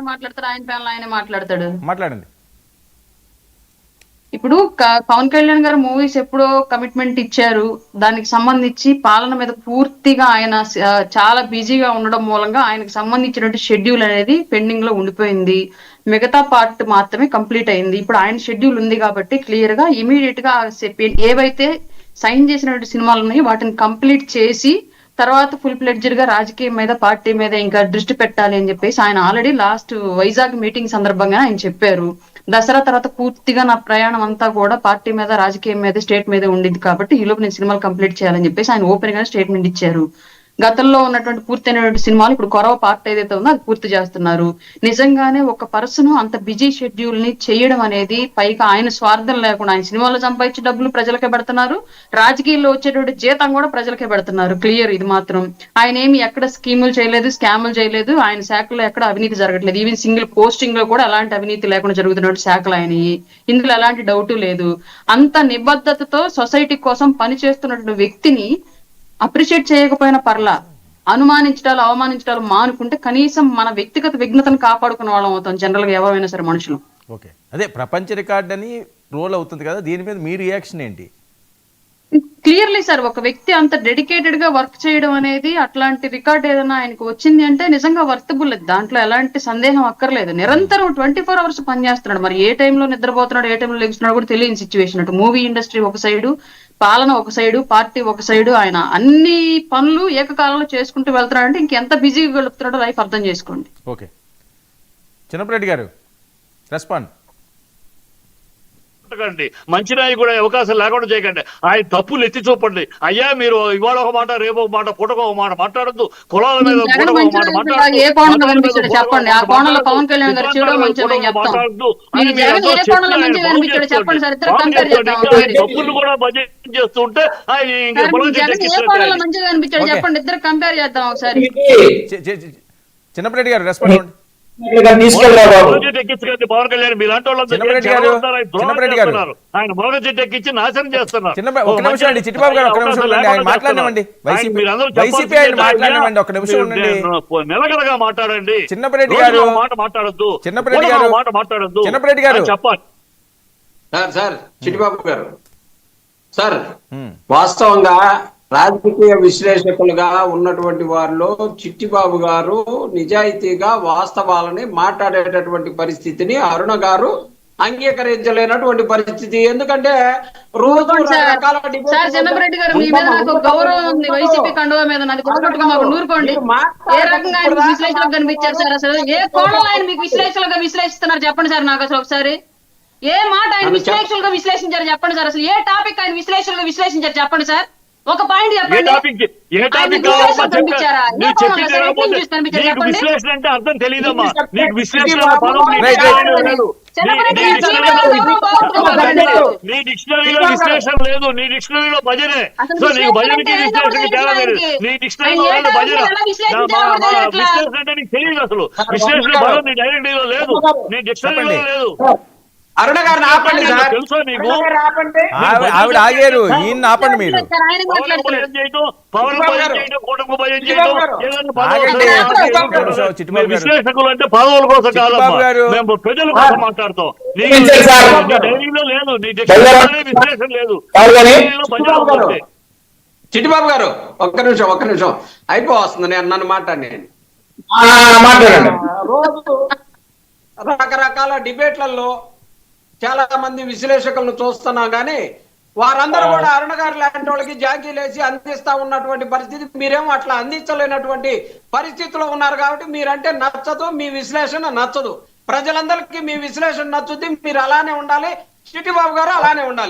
ఆయన మాట్లాడతాడు ఆయన ప్యానల్ ఆయన మాట్లాడతాడు. మాట్లాడండి. ఇప్పుడు పవన్ కళ్యాణ్ గారు మూవీస్ ఎప్పుడో కమిట్మెంట్ ఇచ్చారు. దానికి సంబంధించి పాలన మీద పూర్తిగా ఆయన చాలా బిజీగా ఉండడం మూలంగా ఆయనకు సంబంధించినటువంటి షెడ్యూల్ అనేది పెండింగ్లో ఉండిపోయింది. మిగతా పార్ట్ మాత్రమే కంప్లీట్ అయింది. ఇప్పుడు ఆయన షెడ్యూల్ ఉంది కాబట్టి క్లియర్గా ఇమీడియట్గా ఏవైతే సైన్ చేసినటువంటి సినిమాలు ఉన్నాయో వాటిని కంప్లీట్ చేసి తర్వాత ఫుల్ ప్లెడ్జర్గా రాజకీయం మీద పార్టీ మీద ఇంకా దృష్టి పెట్టాలి అని చెప్పేసి ఆయన ఆల్రెడీ లాస్ట్ వైజాగ్ మీటింగ్ సందర్భంగా ఆయన చెప్పారు. దసరా తర్వాత పూర్తిగా నా ప్రయాణం అంతా కూడా పార్టీ మీద రాజకీయం మీద స్టేట్ మీద ఉండింది కాబట్టి ఈలోపు నేను సినిమాలు కంప్లీట్ చేయాలని చెప్పేసి ఆయన ఓపెన్గా స్టేట్మెంట్ ఇచ్చారు. గతంలో ఉన్నటువంటి పూర్తయినటువంటి సినిమాలు ఇప్పుడు కొరవ పార్ట్ ఏదైతే ఉందో అది పూర్తి చేస్తున్నారు. నిజంగానే ఒక పర్సన్ అంత బిజీ షెడ్యూల్ని చేయడం అనేది పైగా ఆయన స్వార్థం లేకుండా ఆయన సినిమాలో సంపాదించే డబ్బులు ప్రజలకే పెడుతున్నారు. రాజకీయాల్లో వచ్చేటువంటి జీతం కూడా ప్రజలకే పెడుతున్నారు. క్లియర్ ఇది మాత్రం. ఆయన ఏమి ఎక్కడ స్కీములు చేయలేదు స్కాములు చేయలేదు. ఆయన శాఖలో ఎక్కడ అవినీతి జరగట్లేదు. ఈవెన్ సింగిల్ పోస్టింగ్లో కూడా అలాంటి అవినీతి లేకుండా జరుగుతున్నటువంటి శాఖలు ఆయన. ఇందులో ఎలాంటి డౌట్ లేదు. అంత నిబద్ధతతో సొసైటీ కోసం పనిచేస్తున్నటువంటి వ్యక్తిని అప్రిషియేట్ చేయకపోయినా పర్లా. అనుమానించడాలు అవమానించడాలు మానుకుంటే కనీసం మన వ్యక్తిగత విఘ్నతను కాపాడుకున్న వాళ్ళం అవుతాం జనరల్గా ఎవరైనా సరే మనుషులు. ఓకే. అదే ప్రపంచ రికార్డ్ అని రోల్ అవుతుంది కదా దీని మీద మీ రియాక్షన్ ఏంటి? క్లియర్లీ సార్ ఒక వ్యక్తి అంత డెడికేటెడ్గా వర్క్ చేయడం అనేది అట్లాంటి రికార్డ్ ఏదైనా ఆయనకు వచ్చింది అంటే నిజంగా వర్తబుల్ దాంట్లో ఎలాంటి సందేహం అక్కర్లేదు. నిరంతరం ట్వంటీ ఫోర్ అవర్స్ పనిచేస్తున్నాడు. మరి ఏ టైంలో నిద్రపోతున్నాడు ఏ టైంలో లెగుస్తున్నాడు కూడా తెలియని సిచ్యువేషన్ అటు మూవీ ఇండస్ట్రీ ఒక సైడు పాలన ఒక సైడు పార్టీ ఒక సైడు ఆయన అన్ని పనులు ఏకకాలంలో చేసుకుంటూ వెళ్తున్నాడంటే ఇంకెంత బిజీగా గడుపుతున్నాడో లైఫ్ అర్థం చేసుకోండి. ఓకే చిన్నప్పరెడ్డి గారు రెస్పాండ్ పెట్టకండి మంచి నాయకుడు అయ్యే అవకాశం లేకుండా చేయకండి. ఆయన తప్పులు ఎత్తి చూపండి. అయ్యా మీరు ఇవాళ ఒక మాట రేపు ఒక మాట పూటకు ఒక మాట మాట్లాడద్దు. కులాల మీద తప్పులు కూడా భజన చేస్తుంటే ఆయన. చెప్పండి. ఇద్దరు కంపేర్ చేద్దాం ఒకసారి. చి- చి- చి- చిన్నప్పరెడ్డి గారు రెస్పాండ్ పవన్ కళ్యాణ్ మీలాంటి ఆయన చెట్టు ఎక్కించి నాశనం చేస్తున్నారు. ఒక నిమిషం అండి చిట్టిబాబు గారు ఒక నిమిషం ఉండండి ఆయన మాట్లాడనివ్వండి. వైసీపీ వైసీపీ ఆయన మాట్లాడనివ్వండి ఒక నిమిషం ఉండండి. నిలకడగా మాట్లాడండి. గారు, మాట మాట్లాడొద్దు. గారు, మాట మాట్లాడొద్దు. గారు. చెప్పాలి. సార్ సార్ చిట్టిబాబు గారు. సార్ ఉమ్, వాస్తవంగా రాజకీయ విశ్లేషకులుగా ఉన్నటువంటి వారిలో చిట్టిబాబు గారు నిజాయితీగా వాస్తవాలని మాట్లాడేటటువంటి పరిస్థితిని అరుణ గారు అంగీకరించలేనటువంటి పరిస్థితి. ఎందుకంటే రోజు గారు మీ మీద నాకు గౌరవం ఉంది. వైసీపీ కండువా మీద మాకు నూరుకోండి. ఏ రకంగా ఆయన మీకు విశ్లేషణకు కనిపించారు సార్ అసలు? ఏ కోణంలో ఆయన మీకు విశ్లేషణలుగా విశ్లేషిస్తున్నారు చెప్పండి సార్ నాకు అసలు ఒకసారి. ఏ మాట ఆయన విశ్లేషణలుగా విశ్లేషించారు చెప్పండి సార్ అసలు? ఏ టాపిక్ ఆయన విశ్లేషణలుగా విశ్లేషించారు చెప్పండి సార్? ఒక పాయింట్ ఏ టాపిక్ టాపిక్ నీకు? విశ్లేషణ అంటే అర్థం తెలియదమ్మా. నీకు విశ్లేషణ నీ డిక్షనరీలో విశ్లేషణ లేదు. నీ డిక్షనరీలో భజనే. సో నీకు భజనకి తేడా లేదు. నీ డిక్షనరీలో లేదు భజన. విశ్లేషణ అంటే నీకు తెలియదు అసలు. విశ్లేషణ పదం నీ డైరెక్టరీలో లేదు. నీ డిక్షనరీలో చెప్పండి. లేదు. అరుణ గారిని ఆపండి సార్. తెలుసా నీకు? ఆవిడ ఆగారు. ఈయన ఆపండి మీరు. విశ్లేషకులు అంటే పదవుల కోసం చిట్టిబాబు కాదమ్మా. గారు. మేము ప్రజల కోసం మాట్లాడతాం. నీ వినిపించండి సార్. నీ డైరీలో లేదు. నీ విశ్లేషణ చిట్టిబాబు గారు. ఒక్క నిమిషం ఒక్క నిమిషం. అయిపోవస్తుంది నేను నన్ను మాట్లాడి మాట్లాడండి. రోజు రకరకాల డిబేట్లలో చాలా మంది విశ్లేషకులను చూస్తున్నాం కానీ వారందరూ కూడా అరుణ గారు లాంటి వాళ్ళకి జాకీలేసి అందిస్తా ఉన్నటువంటి పరిస్థితి మీరేమో అట్లా అందించలేనటువంటి పరిస్థితిలో ఉన్నారు కాబట్టి మీరంటే నచ్చదు మీ విశ్లేషణ నచ్చదు. ప్రజలందరికీ మీ విశ్లేషణ నచ్చుద్ది మీరు అలానే ఉండాలి. చిట్టిబాబు గారు అలానే ఉండాలి.